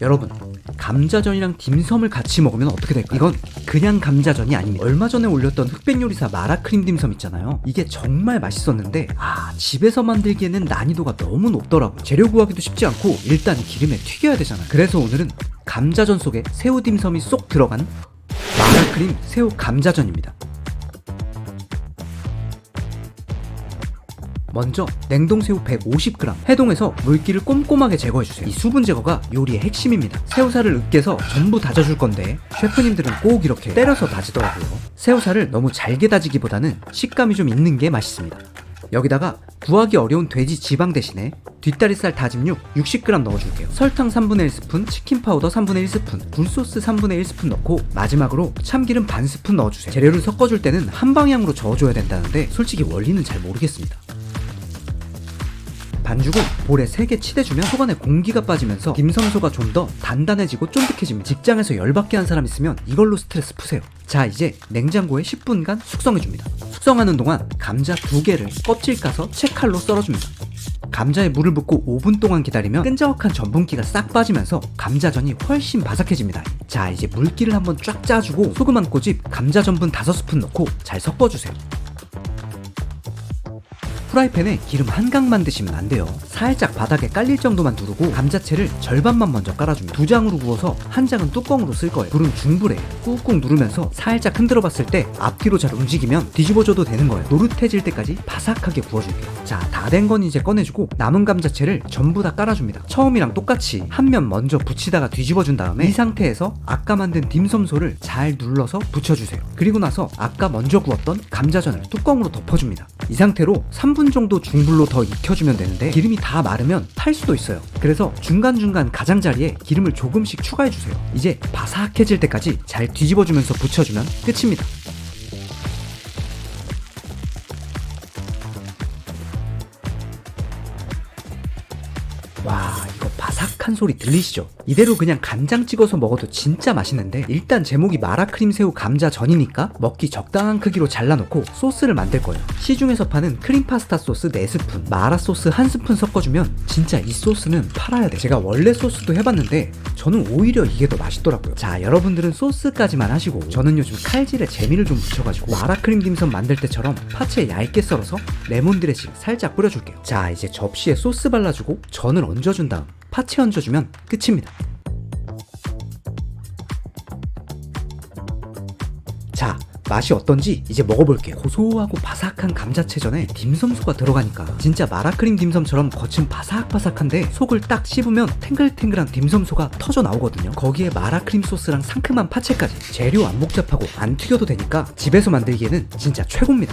여러분 감자전이랑 딤섬을 같이 먹으면 어떻게 될까요? 이건 그냥 감자전이 아닙니다. 얼마 전에 올렸던 흑백 요리사 마라크림 딤섬 있잖아요. 이게 정말 맛있었는데 아 집에서 만들기에는 난이도가 너무 높더라고요. 재료 구하기도 쉽지 않고 일단 기름에 튀겨야 되잖아요. 그래서 오늘은 감자전 속에 새우 딤섬이 쏙 들어간 마라크림 새우 감자전입니다 먼저 냉동새우 150g 해동해서 물기를 꼼꼼하게 제거해주세요. 이 수분 제거가 요리의 핵심입니다. 새우살을 으깨서 전부 다져줄 건데 셰프님들은 꼭 이렇게 때려서 다지더라고요. 새우살을 너무 잘게 다지기보다는 식감이 좀 있는 게 맛있습니다. 여기다가 구하기 어려운 돼지 지방 대신에 뒷다리살 다짐육 60g 넣어줄게요. 설탕 3분의 1스푼, 치킨 파우더 3분의 1스푼, 굴소스 3분의 1스푼 넣고 마지막으로 참기름 반 스푼 넣어주세요. 재료를 섞어줄 때는 한 방향으로 저어줘야 된다는데 솔직히 원리는 잘 모르겠습니다. 반죽을 볼에 3개 치대주면 속 안에 공기가 빠지면서 딤섬소가 좀 더 단단해지고 쫀득해집니다. 직장에서 열받게 한 사람 있으면 이걸로 스트레스 푸세요. 자 이제 냉장고에 10분간 숙성해줍니다. 숙성하는 동안 감자 두 개를 껍질 까서 채칼로 썰어줍니다. 감자에 물을 붓고 5분 동안 기다리면 끈적한 전분기가 싹 빠지면서 감자전이 훨씬 바삭해집니다. 자 이제 물기를 한번 쫙 짜주고 소금 한 꼬집, 감자 전분 5스푼 넣고 잘 섞어주세요. 프라이팬에 기름 한 강만 드시면 안 돼요. 살짝 바닥에 깔릴 정도만 두르고 감자채를 절반만 먼저 깔아줍니다. 두 장으로 구워서 한 장은 뚜껑으로 쓸 거예요. 불은 중불에 꾹꾹 누르면서 살짝 흔들어 봤을 때 앞뒤로 잘 움직이면 뒤집어줘도 되는 거예요. 노릇해질 때까지 바삭하게 구워줄게요. 자, 다 된 건 이제 꺼내주고 남은 감자채를 전부 다 깔아줍니다. 처음이랑 똑같이 한 면 먼저 붙이다가 뒤집어준 다음에 이 상태에서 아까 만든 딤섬소를 잘 눌러서 붙여주세요. 그리고 나서 아까 먼저 구웠던 감자전을 뚜껑으로 덮어줍니다. 이 상태로 3분 정도 중불로 더 익혀주면 되는데 기름이 다 마르면 탈 수도 있어요. 그래서 중간중간 가장자리에 기름을 조금씩 추가해주세요. 이제 바삭해질 때까지 잘 뒤집어주면서 붙여주면 끝입니다. 와 바삭한 소리 들리시죠? 이대로 그냥 간장 찍어서 먹어도 진짜 맛있는데 일단 제목이 마라크림 새우 감자 전이니까 먹기 적당한 크기로 잘라놓고 소스를 만들 거예요. 시중에서 파는 크림 파스타 소스 4스푼 마라 소스 1스푼 섞어주면 진짜 이 소스는 팔아야 돼 제가 원래 소스도 해봤는데 저는 오히려 이게 더 맛있더라고요. 자 여러분들은 소스까지만 하시고 저는 요즘 칼질에 재미를 좀 붙여가지고 마라크림 딤섬 만들 때처럼 파채 얇게 썰어서 레몬 드레싱 살짝 뿌려줄게요. 자 이제 접시에 소스 발라주고 전을 얹어준 다음 파채 얹어주면 끝입니다. 자 맛이 어떤지 이제 먹어볼게요. 고소하고 바삭한 감자채전에 딤섬소가 들어가니까 진짜 마라크림 딤섬처럼 겉은 바삭바삭한데 속을 딱 씹으면 탱글탱글한 딤섬소가 터져 나오거든요. 거기에 마라크림 소스랑 상큼한 파채까지 재료 안 복잡하고 안 튀겨도 되니까 집에서 만들기에는 진짜 최고입니다